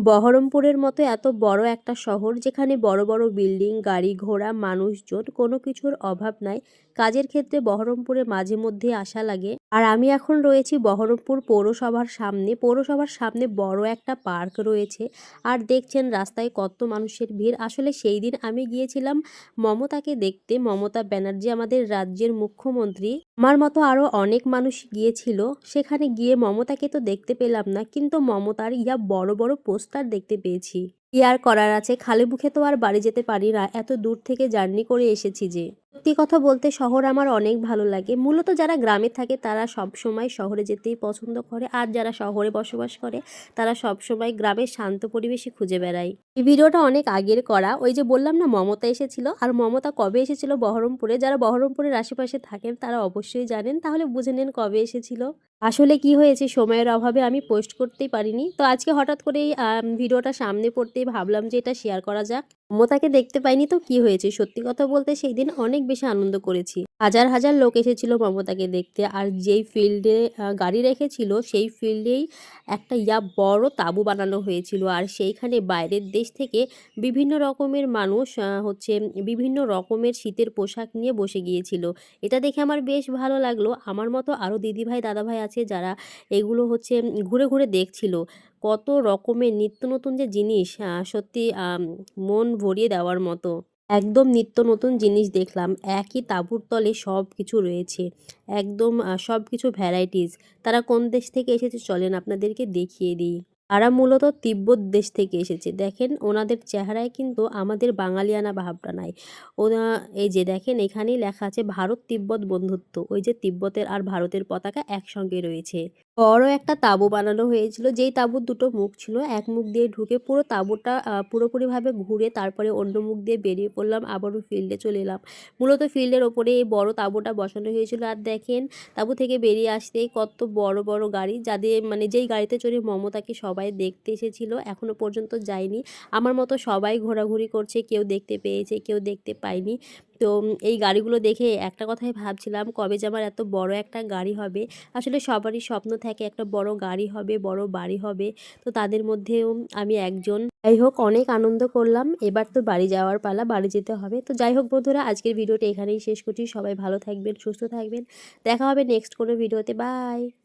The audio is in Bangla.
বহরমপুরের মতো এত বড় একটা শহর যেখানে বড় বড় বিল্ডিং, গাড়ি ঘোড়া, মানুষজন কোনো কিছুর অভাব নাই। কাজের ক্ষেত্রে বহরমপুরে মাঝে মধ্যে আসা লাগে। আর আমি এখন রয়েছি বহরমপুর পৌরসভার সামনে। পৌরসভার সামনে বড় একটা পার্ক রয়েছে। আর দেখছেন রাস্তায় কত মানুষের ভিড়। আসলে সেই দিন আমি গিয়েছিলাম মমতাকে দেখতে। মমতা ব্যানার্জি আমাদের রাজ্যের মুখ্যমন্ত্রী। আমার মতো আরও অনেক মানুষ গিয়েছিল। সেখানে গিয়ে মমতাকে তো দেখতে পেলাম না। কিন্তু মমতার ইয়া বড় বড় পোস্টার দেখতে পেয়েছি। কি আর করার আছে? খালি মুখে তো আর বাড়ি যেতে পারি না। এত দূর থেকে জার্নি করে এসেছি যে। সত্যি কথা বলতে শহর আমার অনেক ভালো লাগে। মূলত যারা গ্রামে থাকে তারা সব সময় শহরে যেতেই পছন্দ করে। আর যারা শহরে বসবাস করে তারা সব সময় গ্রামের শান্ত পরিবেশে খুঁজে বেড়ায়। এই ভিডিওটা অনেক আগের করা। ওই যে বললাম না, মমতা এসেছিল। আর মমতা কবে এসেছিল বহরমপুরে? যারা বহরমপুরের আশেপাশে থাকেন তারা অবশ্যই জানেন। তাহলে বুঝে নেন কবে এসেছিল। আসলে কি হয়েছে সময়ের অভাবে আমি পোস্ট করতেই পারিনি। তো আজকে হঠাৎ করে ভিডিওটা সামনে পড়তেই ভাবলাম যে এটা শেয়ার করা যাক। মমতাকে দেখতে পাইনি তো কি হয়েছে? সত্যি কথা বলতে সেই দিন অনেক বেশি আনন্দ করেছি। হাজার হাজার লোক এসেছিল মমতাকে দেখতে। আর যেই ফিল্ডে গাড়ি রেখেছিল, সেই ফিল্ডেই একটা ইয়া বড় তাঁবু বানানো হয়েছিল। আর সেইখানে বাইরের দেশ থেকে বিভিন্ন রকমের মানুষ হচ্ছে বিভিন্ন রকমের শীতের পোশাক নিয়ে বসে গিয়েছিল। এটা দেখে আমার বেশ ভালো লাগল। আমার মতো আরও দিদিভাই, দাদাভাই আছে যারা এগুলো হচ্ছে ঘুরে ঘুরে দেখছিল। কত রকমের নিত্য নতুন যে জিনিস সত্যি মন ভরিয়ে দেওয়ার মতো। একদম নিত্য নতুন জিনিস দেখলাম, একই তাঁবুর তলে সব কিছু রয়েছে, একদম সব কিছু ভ্যারাইটিস তারা কোন দেশ থেকে এসেছে চলেন আপনাদেরকে দেখিয়ে দিই। তারা মূলত তিব্বত দেশ থেকে এসেছে। দেখেন, ওনাদের চেহারায় কিন্তু আমাদের বাঙালিয়ানা ভাবটা নাই। ওনা, এই যে দেখেন, এখানেই লেখা আছে, ভারত তিব্বত বন্ধুত্ব। ওই যে তিব্বতের আর ভারতের পতাকা একসঙ্গে রয়েছে। বড় একটা তাঁবু বানানো হয়েছিল, যেই তাঁবুর দুটো মুখ ছিল। এক মুখ দিয়ে ঢুকে পুরো তাঁবুটা পুরোপুরিভাবে ঘুরে তারপরে অন্য মুখ দিয়ে বেরিয়ে পড়লাম, আবারও ফিল্ডে চলে এলাম। মূলত ফিল্ডের ওপরে এই বড় তাঁবুটা বসানো হয়েছিল। আর দেখেন, তাঁবু থেকে বেরিয়ে আসতেই কত বড় বড় গাড়ি, যাদের মানে যেই গাড়িতে চড়ে মমতাকে সবাই দেখতে এসেছিল, এখনও পর্যন্ত যায়নি আমার মতো সবাই ঘোরাঘুরি করছে, কেউ দেখতে পেয়েছে, কেউ দেখতে পায়নি তো এই গাড়িগুলো দেখে একটা কথাই ভাবছিলাম, কবে যে আমার এত বড় একটা গাড়ি হবে। আসলে সবারই স্বপ্ন থাকে একটা বড় গাড়ি হবে, বড় বাড়ি হবে। তো তাদের মধ্যেও আমি একজন। যাই হোক, অনেক আনন্দ করলাম। এবার তো বাড়ি যাওয়ার পালা, বাড়ি যেতে হবে। তো যাই হোক বন্ধুরা, আজকের ভিডিওটা এখানেই শেষ করছি। সবাই ভালো থাকবেন, সুস্থ থাকবেন। দেখা হবে নেক্সট কোনো ভিডিওতে। বাই